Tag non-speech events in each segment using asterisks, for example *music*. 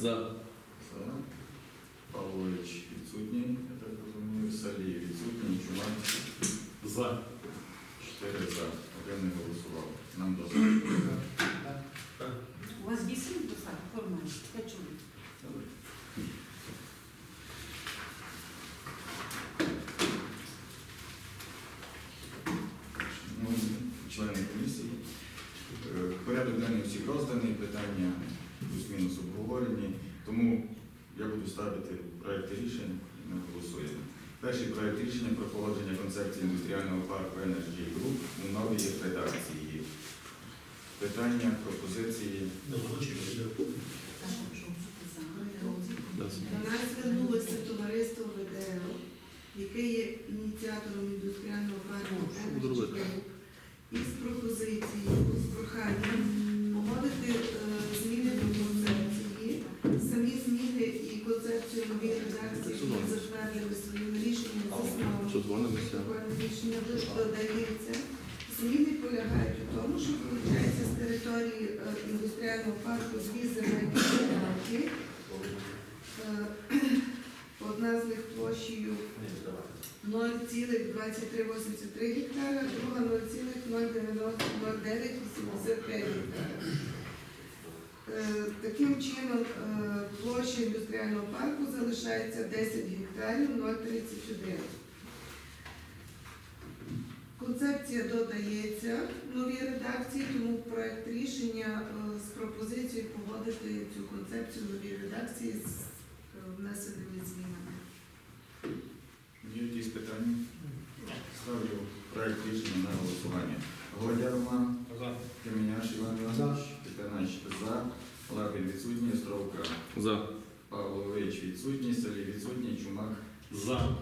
За. за. Павлович відсутній, я так розумію. Салій відсутній. Чумак За. чотири за. Один не голосував. Нам досить. У вас вісім достатньо, нормально, п'ять чоловік. Ну, члени комісії. Е, Порядок денний всіх розданий, питання плюс-мінус обговорені. Тому я буду ставити проекти рішень і ми голосуємо. Перший проект рішення про погодження концепції індустріального парку Energy Group у новій редакції. Питання, пропозиції. До нас звернулося товариство ВДР, яке є ініціатором індустріального парку? «Енерджі Груп», із пропозицією, з проханням погодити зміни до концепції. Самі зміни і концепцію нової редакції вони затвердили рішенням Законне рішення додається. Зміни полягають у тому, що виходить з території е, індустріального парку дві земельні ділянки. Е, Одна з них площею 0,2383 гектара, друга 0,0985 гектара. Е, Таким чином площа індустріального парку залишається 10 гектарів 0,31. Концепція додається в новій редакції, тому проект рішення е, з пропозицією погодити цю концепцію в новій редакції з е, внесеними змінами. Є якісь питання? Ставлю проект рішення на голосування. Годя Роман, За. Кеменяш Іван Іванович, Кипинач за. Лапін відсутній. Островка За. Павлович відсутній, Салій відсутній, Чумак. За.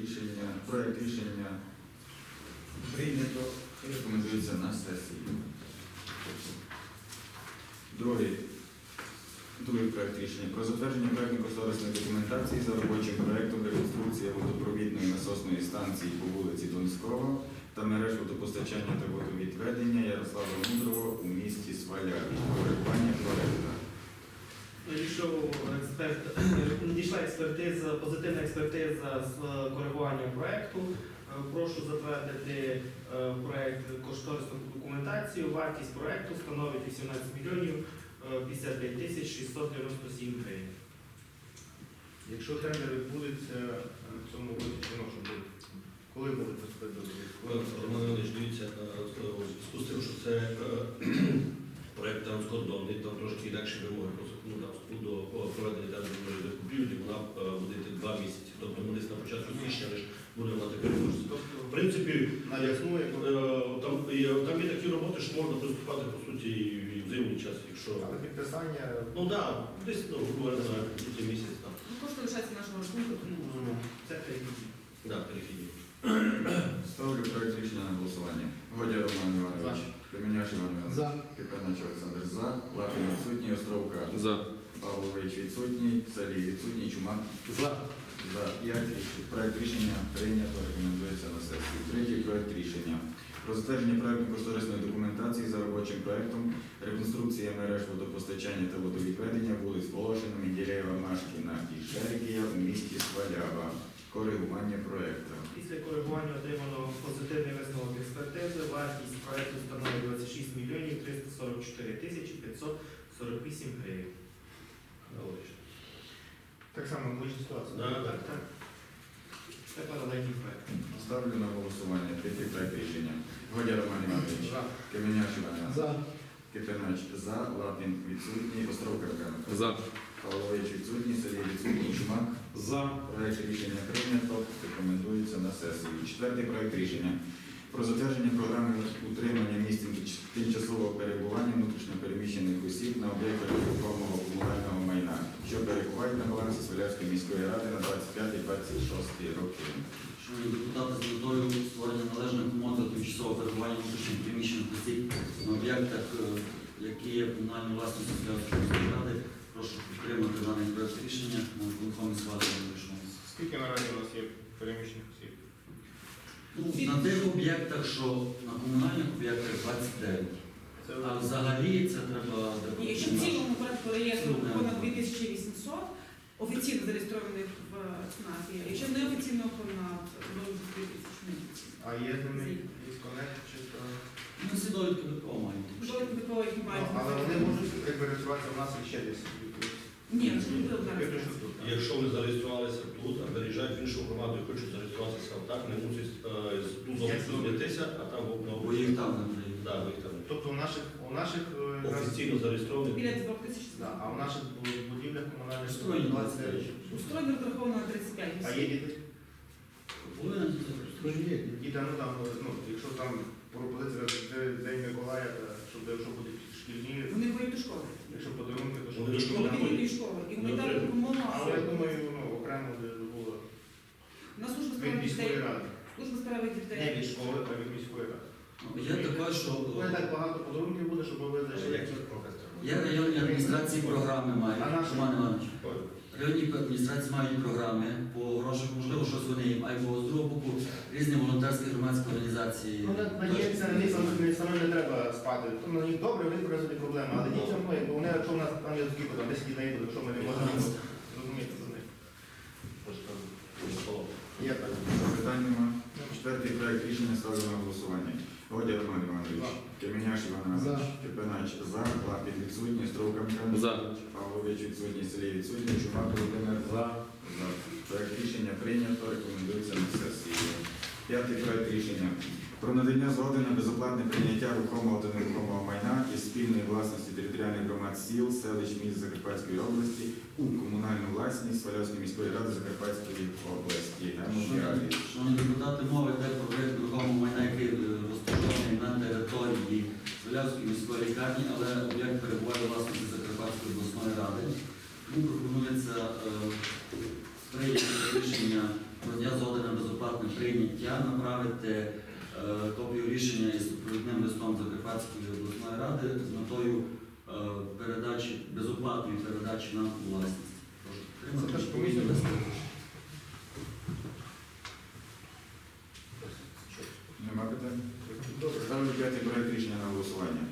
Рішення, проект рішення прийнято. Рекомендується на сесії. Другий, другий проект рішення про затвердження проектно-кошторисної документації за робочим проектом реконструкція водопровідної насосної станції по вулиці Донського та мереж водопостачання та водовідведення Ярослава Мудрого у місті Сваля. Коригування проекту. Надійшов експерт, надійшла експертиза, позитивна експертиза з е, коригування проекту. Е, Прошу затвердити е, проект кошторисну документацію. Вартість проекту становить 18 мільйонів е, 55 тисяч 697 гривень. Якщо тендер відбудеться е, в цьому році, чи може бути? Коли буде приступити до Роман Іванович, дивіться, е, е, у зв'язку з тим, що це е, *clears throat* проект транскордонний, там трошки інакші вимоги по законодавству до е, проведення тендерної закупівлі, вона е, буде йти два місяці. Тобто ми десь на початку січня лише буде вона така. Тобто В принципі, на е, там, є, там є такі роботи, що можна приступати по суті і в зимній час, якщо. але підписання Ну так, да, десь ну, по суті місяць там. Ну, кошти лишаються нашого рахунку, тому Це перехідні. Да, перехідні. Ставлю проект рішення на голосування. Годя Роман Іванович, Кременяш Іван Іванович, За. Кипинач Олександр за, Лапін відсутній, Островка, За. Павлович відсутній, Салій відсутній, Чумак за. За. П'ять рішень. Проект рішення прийнято, рекомендується на сесію. Третій проект рішення. Про затвердження проектно-кошторисної документації за робочим проектом реконструкція мереж водопостачання та водовідведення вулиць Волошина, Менділеєва, Машкіна і Шергія у місті Свалява. Коригування проекту. Після коригування отримано позитивний висновок експертизи. Вартість проекту становить 26 мільйонів 344 тисячі 548 гривень. Так само вийшла ситуація. Да, Так, так. Це паралельний проект. Ставлю на голосування третій проект рішення. Годя Роман Іванович, За. Кременяш Іван Іванович, За. Кипинач за, Лапін відсутній, Островка Михайло. За. Павлович відсутній, Сергій відсутній, Чумак. За. Проект рішення прийнято, рекомендується на сесію. Четвертий проект рішення про затвердження програми утримання місць тимчасового перебування внутрішньопереміщених осіб на об'єктах міської ради на 25-26 роки. Шановні депутати, з метою створення належних умов для тимчасового перебування внутрішніх приміщених осіб на об'єктах, е, які є комунальні власності міської ради, прошу підтримати даний проєкт рішення на виконкомі складення вирішення. Скільки наразі у нас є переміщених осіб? Ну, на тих об'єктах, що на комунальних об'єктах 29. А взагалі це треба... Якщо в цілому порядку реєстру понад 2800, офіційно зареєстрованих в ЦНАПі, якщо не офіційно понад ну, 2000 А є з ними дисконект чи то? Ми всі довідки такого маємо. Довідки до які Ну, мають. Але вони можуть якби реєструватися в нас і ще десь. Ні, це не буде зараз. пишу тут. Якщо вони зареєструвалися тут, а переїжджають в іншу громаду і хочуть зареєструватися так, не мусять е, тут зовсім змінитися, а там в Бо їх там не. Да, ви їх там Тобто у наших, у наших е, офіційно зареєстровані. Біля 2000 Да, а в наших будівлях комунальних Устроєні 29. Устроєно розраховано на 35 А є діти? Діти, ну там, ну, якщо там пропозиція День Миколая, то щоб якщо будуть шкільні, Вони ходять до школи. якщо подарунки, то щоб до школи Вони до школи. І гуманітарну допомогу. Але я думаю, ну, окремо де було На службу справи дітей. Служба справи Не від школи, а від міської ради. Ну, Є що Ну, не так багато подарунків буде, щоб ви зайшли. як є районні адміністрації програми мають. А наші? Роман Іванович. Районні адміністрації мають програми по грошах, можливо, щось вони їм, або з другого боку різні волонтерські громадські організації. Ну, на- на не- саме не треба спати. Ну, на них добре, вони розвити проблеми. Але дітям, ну, якби вони, якщо в нас там є скільки, там 10 дітей буде, якщо ми не можемо розуміти за них. Є так. Питань нема. Четвертий проект рішення ставлю на голосування. Годя Роман Іванович. За. Іван Іванович. Кипинач за. Лапін відсутній. Стровканка. За. Павлович відсутній. Селій відсутній. Чумак Володимир. За. За. Проект рішення прийнято. Рекомендується на сесії. П'ятий проект рішення. Про надання згоди на безоплатне прийняття рухомого та нерухомого майна із спільної власності територіальних громад сіл, селищ, міст Закарпатської області у комунальну власність Свалявської міської ради Закарпатської області. Шановні депутати, мова йде про проєкт нерухомого майна, який е, розташований на території Свалявської міської лікарні, але об'єкт перебуває власності Закарпатської обласної ради. Тому пропонується е, прийняти рішення про дня згоди на безоплатне прийняття, направити е, копію рішення із супровідним листом Закарпатської обласної ради з метою е, передачі, безоплатної передачі нам у власність. Прошу підтримати. Це теж комісія Нема питань? Добре. Ставлю п'ятий проект рішення на голосування.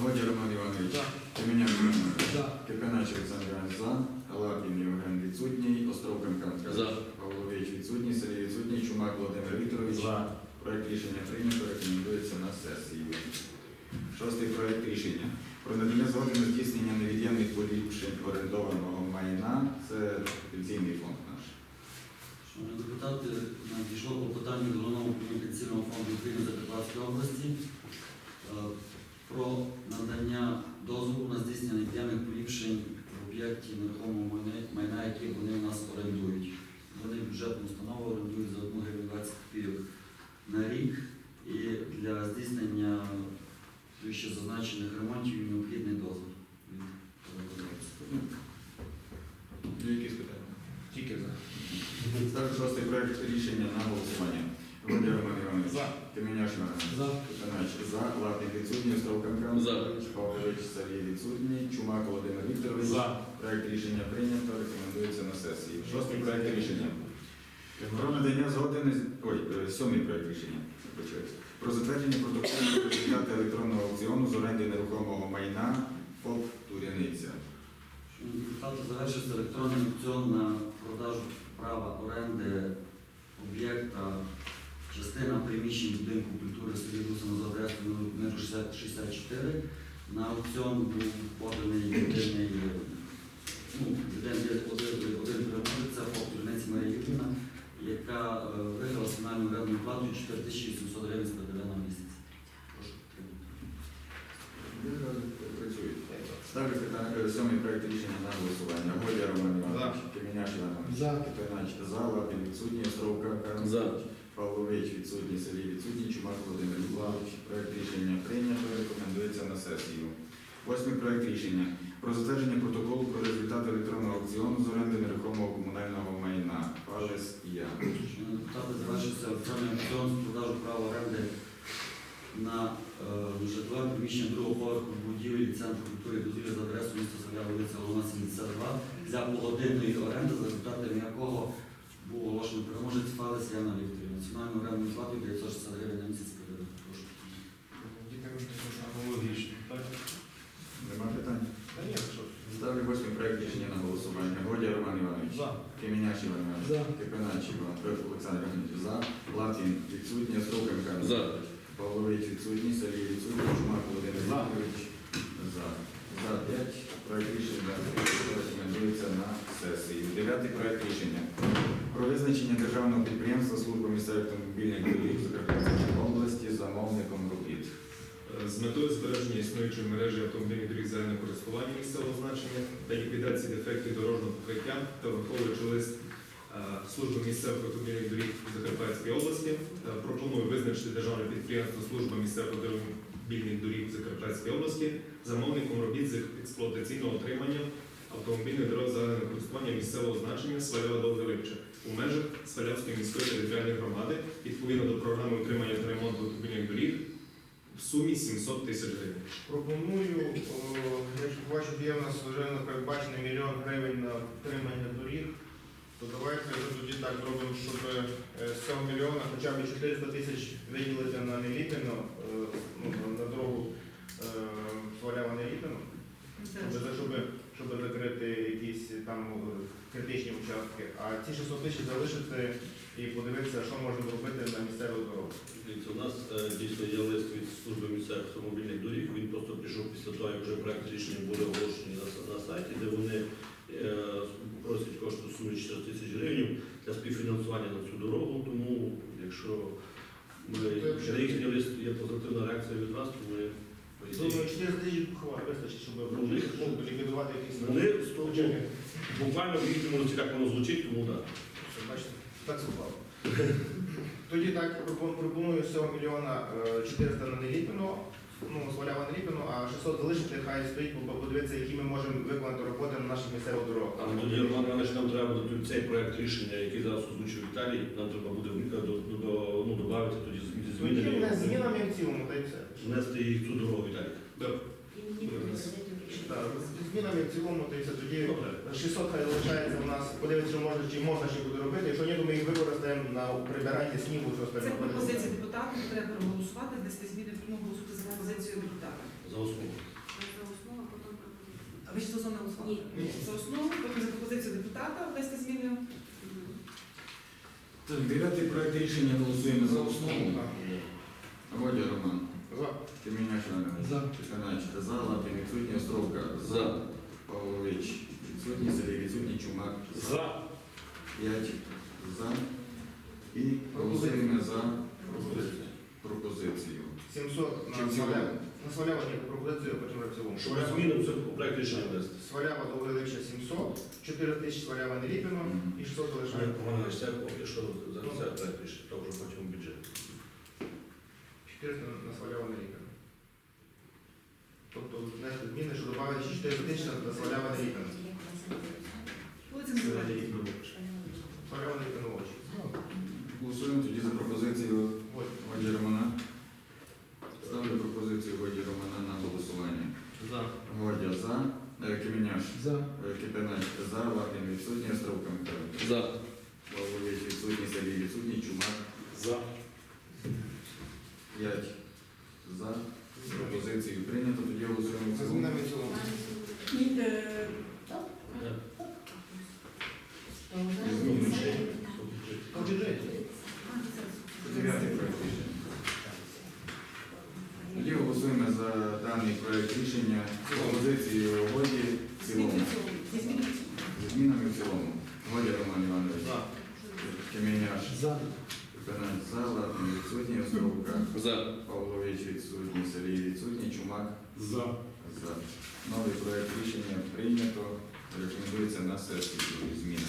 Годя Роман Іванович. За. Кеміняш Іван Іванович. Кипинач Олександр Іванович за. Лапін Євген відсутній. Островканка За. Павлович відсутній. Селій відсутній. Чумак Володимир Вікторович. За. Проект рішення прийнято, рекомендується на сесію. Шостий проект рішення. Про надання згоди на здійснення невід'ємних поліпшень орендованого майна. Це пенсійний фонд наш. Шановні депутати, надійшло клопотання до головного управління пенсійного фонду України Закарпатської області е, про надання дозволу на здійснення невід'ємних поліпшень в об'єкті нерухомого майна- які вони у нас орендують. Вони бюджетну установу орендують за 1 гривень 20 копійок на рік і для здійснення вище зазначених ремонтів необхідний дозвіл від якісь питання? Тільки за. Ставлю шостий проект рішення на голосування. Володя Роман Іванович. За. Іванович. За. Кипинач за. Лапін відсутній. Островканка. За. Павлович Сергій відсутній. Чумак Володимир Вікторович. За. Проект рішення прийнято, рекомендується на сесії. Шостий проект рішення. Про надання згоди ой, е, сьомий проект рішення. Про затвердження протоколу про електронного аукціону з оренди нерухомого майна ФОП Туряниця. Депутати, завершився електронний аукціон на продажу права оренди об'єкта будинку культури Русина за адресою номер 64. На аукціон був поданий єдиний, ну, один, один, один переможець, це Турниці Марія Юрівна, яка е, виграла фінальну орендну плату 4800 гривень з ПДВ на місяць. Ставлю питання, е, сьомий проект рішення на голосування. Годя Роман Іванович. Кеміняш Іван Іванович. За. Кипинач за. Лапін відсутній. Островка. За. Павлович відсутній, Сергій відсутній, Чумак Володимир Владович. Проект рішення прийнято, рекомендується на сесію. Восьмий проект рішення про затвердження протоколу про результати електронного аукціону з оренди нерухомого комунального майна. Палес Я. Шановні депутати, завершився електронний аукціон з продажу права оренди на е, житлове приміщення другого поверху будівлі Центру культури і дозвілля за адресою міста Савля, вулиця Головна 72 для погодинної оренди, за результатами якого був оголошений переможець Фалес Яна Вікторівна. Національну орендну плату 960 гривень на місяць. Прошу. Аналогічно. Так? Нема питань? Та ні, що? Ставлю восьмий проект рішення на голосування. Годя Роман Іванович. За. Кеміняч Іван Іванович. За. Кипинач Іван. Олександр Іванович. За. Латин відсутня. Строка Михайло. За. Павлович відсутній. Сергій відсутній. Чумак Володимир. Вікторович. За. За 5. Проект рішення рекомендується на сесії. Дев'ятий проект рішення. Визначення державного підприємства служба місцевих автомобільних доріг Закарпатської області замовником робіт. З метою збереження існуючої мережі автомобільних доріг загального користування місцевого значення та ліквідації дефектів дорожнього покриття та враховуючи лист е, служби місцевих автомобільних доріг Закарпатської області, е, пропоную визначити державне підприємство служба місцевих автомобільних доріг Закарпатської області замовником робіт з експлуатаційного отримання автомобільних дорог загального користування місцевого значення Свалява Довгорибча у межах Свалявської міської територіальної громади відповідно до програми утримання та ремонту автомобільних доріг в сумі 700 тисяч гривень. Пропоную, о, я бачу, є в нас вже передбачений мільйон гривень на підтримання доріг. То давайте вже тоді так зробимо, щоб е, з цього мільйона хоча б 400 тисяч виділити на Неліпіно, е, ну, на- дорогу е, Свалява Неліпіно, щоб, щоб, щоб закрити якісь там е, критичні участки. А ці 600 тисяч залишити і подивитися, що можна зробити на місцевих дорогах. Дивіться, у нас е, дійсно є лист від служби місцевих автомобільних доріг. Він просто прийшов після того, як вже проект рішення були оголошені на, на сайті, де вони е, просять кошти в сумі 4 тисяч гривень для співфінансування на цю дорогу. Тому, якщо ми на їхній лист є позитивна реакція від вас, то ми Думаю, 400 тисяч вистачить, щоб Ну, ну, ліквідувати якісь Вони буквально в їхньому листі, як воно звучить, тому так. Бачите, так совпало. *laughs* Тоді так пропон- пропоную з цього мільйона е, 400 на Неліпіно, ну, звалява Неліпіно, а 600 залишити, хай стоїть, бо подивитися, які ми можемо виконати роботи на наших місцевих дорогах. Але тоді, Роман Іванович, нам треба буде цей проект рішення, який зараз озвучив Віталій, нам треба буде до, до, до, ну, додати тоді з- зі Тоді змінами. не змінами в цілому, та й все. Внести їх цю дорогу, Віталій. Так, з змінами в цілому, все. Тоді 600 хай залишається у нас, подивитися, що можна, чи можна ще буде робити. Якщо ні, то ми їх використаємо на прибирання снігу, що Це пропозиція депутата, треба проголосувати, внести зміни, тому голосувати за пропозицію депутата. За основу. А ви ж за основу голосували? Ні. За основу, потім за пропозицію депутата внести зміни. Так, дев'ятий проект рішення голосуємо за основу. Годя Роман. За. Іванович. За. Кипинач. За. Латин відсутня. Строка. За. Павлович. Відсутній. Сергій відсутній. Чумак. За. 5 за. І голосуємо за пропозицію. 700 Чи на в цілому? На свалява ні, пропозицію, а потім в цілому. Щоб зміни в цьому проект рішення внести. Свалява до Велича 700, 4 тисячі свалява не ліпимо і 600 Роман залишаємо. Іванович, це поки що за це проект рішення, то вже потім бюджет. 400 на свалява. Тобто внести зміни, що додали ще 4 тисячі на свалява не ліпимо. Вулиця Миколаївна. Свалява не ліпимо очі. Голосуємо тоді за пропозицію Ось. Годі Романа. Ставлю пропозицію Годі Романа на голосування. За. Годя за. Е, Кеміняш. За. Е, Кипинач за. Латин відсутній. Островка Михайло. За. Павлович відсутній. Сергій відсутній. Чумак. За. 5 за. Пропозицію прийнято. Тоді голосуємо в Це цілому. змінами в цілому. Ні, е, Там бюджеті. Дев'ятий проект рішення. Тоді голосуємо за даний проект рішення пропозиції Годі в цілому. зі змінами. Зі змінами в цілому. Годя Роман Іванович. За. Кеміняш. За. Кипинач за. Латин відсутній. Островка. За. Павлович відсутній. Сергій відсутній. Чумак. За. За. Новий проект рішення прийнято. Рекомендується на сесію зі змінами.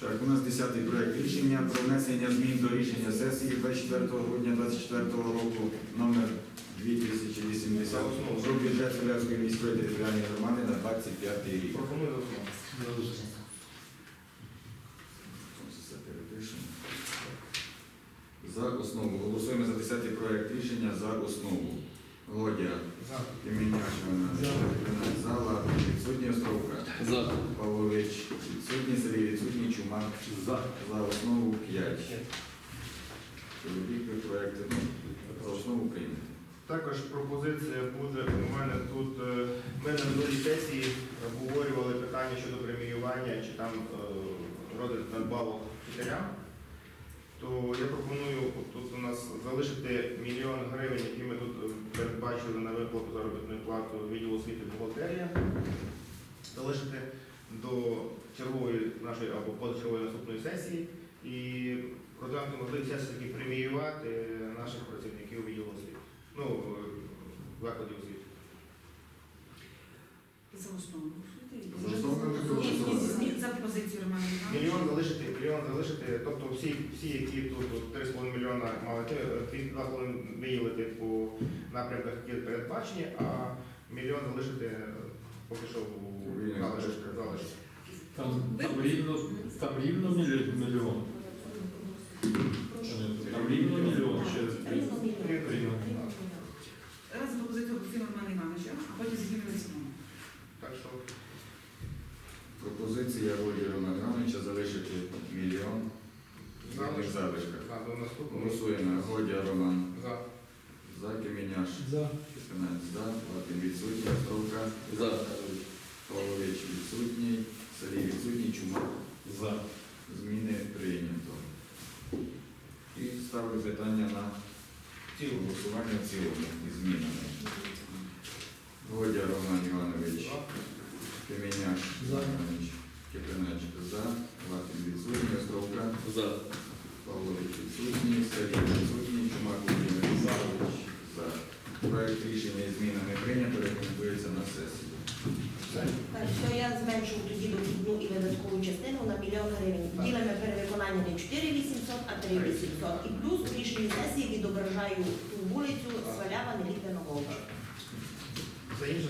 Так, у нас 10 проект рішення про внесення змін до рішення сесії 24 грудня 2024 року номер 2080 про бюджет Солярської міської територіальної громади на 25 рік. Пропоную перепишемо. За основу. Голосуємо за 10 проект рішення за основу. Годя. За. Зала. Відсутні Островка. За. Павлович. Відсутній Сергій. Відсутній Чумак. За. За основу 5. чоловік проєкт ну, за основу прийняти. Також пропозиція буде у мене тут. е, Ми на минулій сесії обговорювали питання щодо преміювання чи там е, родити надбавок вчителям. То я пропоную тут у нас залишити мільйон гривень, які ми тут е, передбачили на виплату заробітної плати відділу освіти бухгалтерія. Залишити до чергової нашої або позачергової наступної сесії і продати можливість все-таки преміювати наших працівників відділу освіти. Ну, е, закладів освіти. За основу. За основу ми Ні, проголосували. ні, ні, За пропозицію Романа Івановича. Мільйон залишити, мільйон залишити, тобто всі, всі які тут от 3,5 мільйона мали е, ті 2,5 виділити по напрямках, які передбачені, а мільйон залишити е, поки що у Вільних залишках. Там, там рівно, там рівно мільйон. Там рівно мільйон, ще рівно. Раз за пропозицію голосуємо Романа Івановича, а потім змінимо цілому. Так що Пропозиція Волі Романа Івановича залишити мільйон в вільних залишках. за, до. Голосуємо. Годя Роман. За. За Кеміняш. За. Кипинець за. Лапін відсутній. Островка. За. Павлович відсутній. Сергій відсутній. Чумак. За. Зміни прийнято. І ставлю питання на Цілу. голосування в цілому змінами. Годя Роман Іванович. За. Кеміняш. За. Іванович. За. Лапін відсутній. Островка. За. Павлович відсутній. Сергій відсутній. Чумак Володимир Іванович за. Проект рішення із змінами прийнято. Рекомендується на сесію. Так, то я зменшу тоді дохідну і видаткову частину на мільйон гривень. Ділимо перевиконання не 4 800, а 3 800. І плюс в рішенні сесії відображаю ту вулицю Свалява Нелітвяного. За інше